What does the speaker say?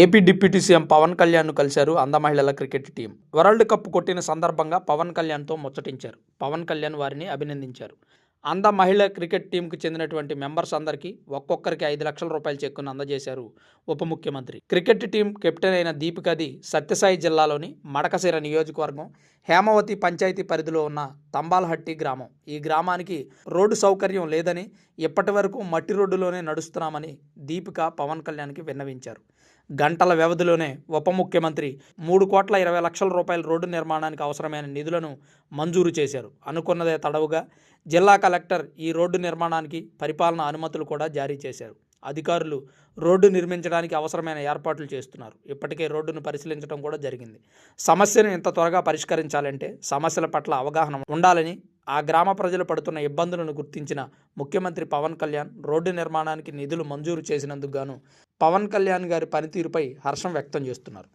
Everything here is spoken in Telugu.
ఏపీ డిప్యూటీ సీఎం పవన్ కళ్యాణ్ను కలిశారు అంద మహిళల క్రికెట్ టీం. వరల్డ్ కప్ కొట్టిన సందర్భంగా పవన్ కళ్యాణ్తో ముచ్చటించారు. పవన్ కళ్యాణ్ వారిని అభినందించారు. అంద మహిళ క్రికెట్ టీంకు చెందినటువంటి మెంబర్స్ అందరికీ ఒక్కొక్కరికి ఐదు లక్షల రూపాయల చెక్కును అందజేశారు ఉప ముఖ్యమంత్రి. క్రికెట్ టీం కెప్టెన్ అయిన దీపికది సత్యసాయి జిల్లాలోని మడకశిర నియోజకవర్గం హేమవతి పంచాయతీ పరిధిలో ఉన్న తంబాలహట్టి గ్రామం. ఈ గ్రామానికి రోడ్డు సౌకర్యం లేదని ఇప్పటి వరకు మట్టి రోడ్డులోనే నడుస్తున్నామని దీపిక పవన్ కళ్యాణ్కి విన్నవించారు. గంటల వ్యవధిలోనే ఉప ముఖ్యమంత్రి మూడు కోట్ల ఇరవై లక్షల రూపాయల రోడ్డు నిర్మాణానికి అవసరమైన నిధులను మంజూరు చేశారు. అనుకున్నదే తడవుగా జిల్లా కలెక్టర్ ఈ రోడ్డు నిర్మాణానికి పరిపాలన అనుమతులు కూడా జారీ చేశారు. అధికారులు రోడ్డు నిర్మించడానికి అవసరమైన ఏర్పాట్లు చేస్తున్నారు. ఇప్పటికే రోడ్డును పరిశీలించడం కూడా జరిగింది. సమస్యను ఇంత త్వరగా పరిష్కరించాలంటే సమస్యల పట్ల అవగాహన ఉండాలని ఆ గ్రామ ప్రజలు పడుతున్న ఇబ్బందులను గుర్తించిన ముఖ్యమంత్రి పవన్ కళ్యాణ్ రోడ్డు నిర్మాణానికి నిధులు మంజూరు చేసినందుకు గాను పవన్ కళ్యాణ్ గారి పనితీరుపై హర్షం వ్యక్తం చేస్తున్నారు.